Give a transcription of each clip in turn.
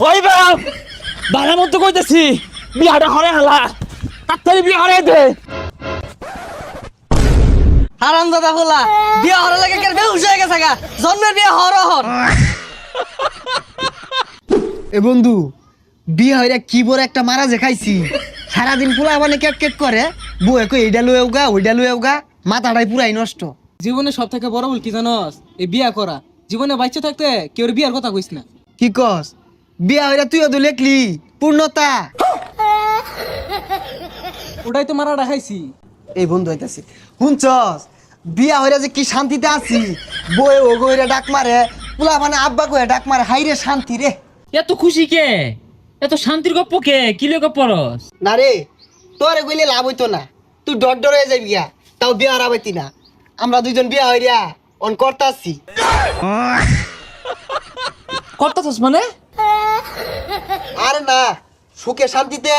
ওই বাপ বালা মতো কইতেছি বিয়াটা হরে হালা তাড়াতাড়ি বিয়া হরে দে। হারাম দাদা বিয়া হওয়ার লাগে কেন বেহুশ হয়ে গেছে গা জন্মের বিয়া হর হর এ বন্ধু বিয়ে হইরা কি বড় একটা মারা যে খাইছি? সারাদিন পোলা মানে কেক কেক করে বউয়ে কই এইটা লুয়েও গা ওইটা লুয়েও গা। মাথাটাই পুরাই নষ্ট। জীবনে সব থেকে বড় ভুল কি জানস? এই বিয়া করা। জীবনে বাচ্চা থাকতে কেউ বিয়ার কথা কইস না। কি কস? বিয়া হইরা তুইও তো লেখলি পূর্ণতা। ওটাই তো মারা রাখাইছি এই বন্ধু হইতাছি। শুনছস বিয়া হইরা যে কি শান্তিতে আছি বউয়ে ও গইরা ডাক মারে পোলা মানে আব্বা কয়ে ডাক মারে হাইরে শান্তি রে। এত খুশি কে? এত শান্তির গপ্প কে? কি লে গপ্প রস না রে তোরে কইলে লাভ হইতো না। তুই ডর ডর হয়ে যাবি গিয়া তাও বিয়া হারাবাইতি না। আমরা দুইজন বিয়া হইরা অন করতাছি করতেছস মানে? আরে না সুখে শান্তিতে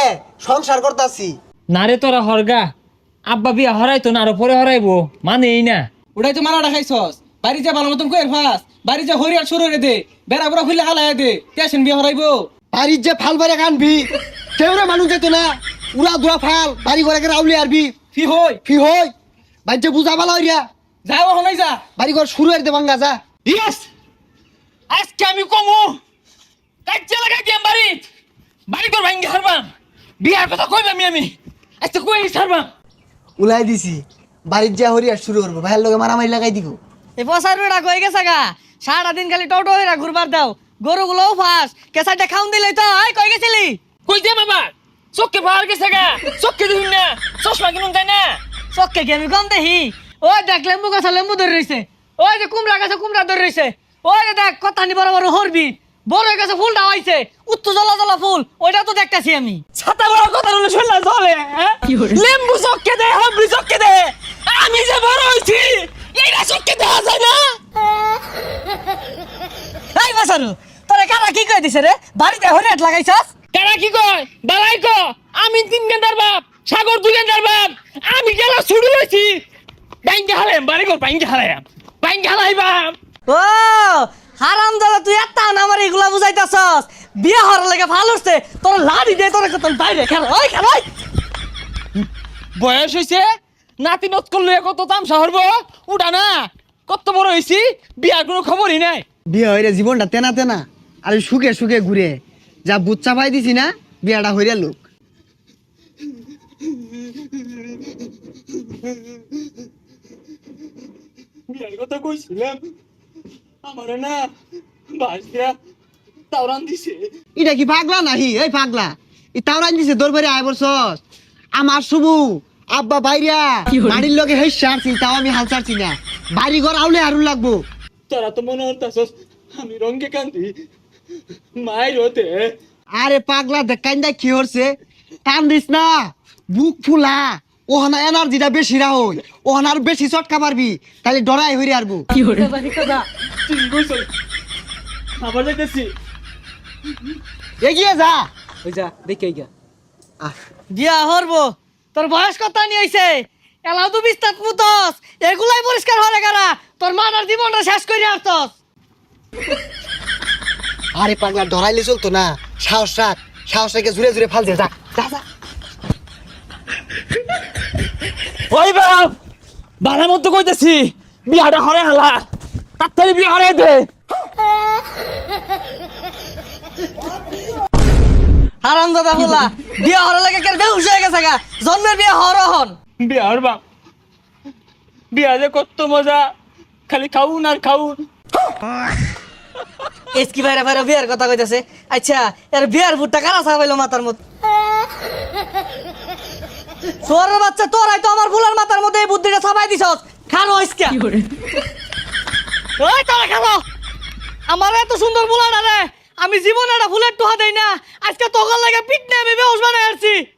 সংসার করতাছি। না রে তোরা হরগা আব্বা বিয়া হরাইতো না আরও পরে হরাইবো মানে এই না। ওটাই তো মারা রাখাইছস বাড়ি যা ভালো মতন কয়ের ফাস বাড়ি যা হরিয়ার শুরু রে দে বেড়া বুড়া খুললে হালাই দে টেনশন বিয়া হরাইবো। বাড়ির যে ফাল বারে কানবি কেউ রে মানুষ যেত না উড়া দুরা ফাল বাড়ি ঘরে করে আউলি আরবি। ফি হই। ফি হই বাড়ি যে বুঝা ভালো হইয়া যাও হনাই যা। বাড়ি ঘর শুরু হইতে ভাঙ্গা যা। ইয়েস আজকে আমি কমু। কাজে লাগাই দিয়াম বাড়ি বাড়ি তোর ভাঙ্গি হারবাম বিয়ার কথা কইবামি আমি? আজকে কই হারবাম উলাই দিছি। বাড়ির যা হরিয়া শুরু করব। ভাইয়ের লোকে মারামারি লাগাই দিব। এই পসার বেড়া কই গেছে গা? সারাদিন খালি টোটো হইরা ঘুরবার দাও। গরুগুলোও ফাঁস। কেসাইটা খাউন দিলে তো আই কই গেছিলি? কই দে বাবা চোখকে পাওয়ার গেছে গা। চোখকে দিন না। চশমা কিনুন তাই না। চক্কে কি আমি কম দেখি? ওই দেখ লেম্বু গাছ লেম্বু ধরে রইছে। ওই যে কুমড়া গাছে কুমড়া ধরে রইছে। ওই যে দেখ কথা নি বড় বড় হরবি বড় গাছে ফুলটা হইছে উত্তর জ্বলা জ্বলা ফুল ওইটা তো দেখতাছি আমি। ছাতা বড় কথা হলো শুনলা চলে হ্যাঁ? লেম্বু চোখকে দে হাবড়ি চোখকে দে। আমি যে বড় হইছি এইটা চোখকে দেখা যায় না। এই বাসারু তোরে কারা কি কই দিছে রে? বাড়িতে হরিয়াট লাগাইছস? কারা কি কয়? বালাই ক আমি তিন গেন্দার বাপ সাগর দুই গেন্দার বাপ। আমি গেলা ছুড়ি লইছি। বাইঙ্গে হারাইম বাড়ি কর বাইঙ্গে হারাইম বাইঙ্গে হারাইবাম ও হারাম দাদা তুই এত আমার এগুলা বুঝাইতাছস। বিয়ে হওয়ার লাগে ভালো হচ্ছে। তোর লাড়ি দে তোর তোর বাইরে খেল। ওই খেল ওই। বয়স হইছে? নাতি নত করলে কত তামসা হরব উঠা না। কত বড় হইছি? বিয়ার কোনো খবরই নাই। বিয়ে হইরে জীবনটা তেনা তেনা আর সুখে সুখে ঘুরে। যা বুচ্চা পাই দিছি না বিয়াটা হইরা লোক। বিয়ার কথা কইছিলাম। আমার না বাস দিয়া তাওরান দিছে। এটা কি পাগলা নাহি? এই পাগলা। ই তাওরান দিছে দৌড় বাড়ি আয় বলছস। আমার শুভু আব্বা বাইরিয়া বাড়ির লগে তাও আমি হাল ছাড়ছি না। বাড়ি ঘর আউলে আরুন লাগবো। তোরা তো মনে হতাছস আমি রঙ্গে কান্দি মায়ের হতে। আরে পাগলা দেখাইন কি হরছে। টান দিস না বুক ফুলা। ওহানা এনার্জিটা বেশি রা হই ওহানা আর বেশি চটকা পারবি তাহলে ডরাই হইরে আরবো তুই কইছ আবার যাইতেছি। এগিয়ে যা। ওই যা দেখে গা আহ, বিয়া হরবো। তোর বয়স কত নিয়ে এলাও তো বিস্তার পুতস। এগুলাই পরিষ্কার হরে গারা তোর মানার জীবনটা শেষ করে আসতস আরে পাগলা ডরাইলে চলতো না। সাহস রাখ। সাহস রেখে জুড়ে জুড়ে ফাল যা। যা যা। ওই বাপ! বালা মতো কইতেছি বিয়াটা হরে হালা। তাড়াতাড়ি বিয়া হরে দে। হারাম দাদা বলা বিয়া হওয়ার লাগে কেন বেহুশ হয়ে গেছে গা? জন্মের বিয়া হর হন বিয়া হর বাপ বিয়া যে কত মজা খালি খাউন আর খাউন। এসকি ভাইরা ভাইরা বিয়ার কথা কইতাছে? আচ্ছা এর বিয়ার ভুট্টা কারা ছাপাইলো মাথার মধ্যে? তোর বাচ্চা তোরাই তো আমার ফুলের মাথার মধ্যে এই বুদ্ধিটা ছাপাই দিছস। খানো ইসকা আমার এত সুন্দর ফুলাটা রে আমি জীবনে একটা ফুলের টোহা দেই না। আজকে তোকার লাগে পিটনে আমি বেহস বানাই আসছি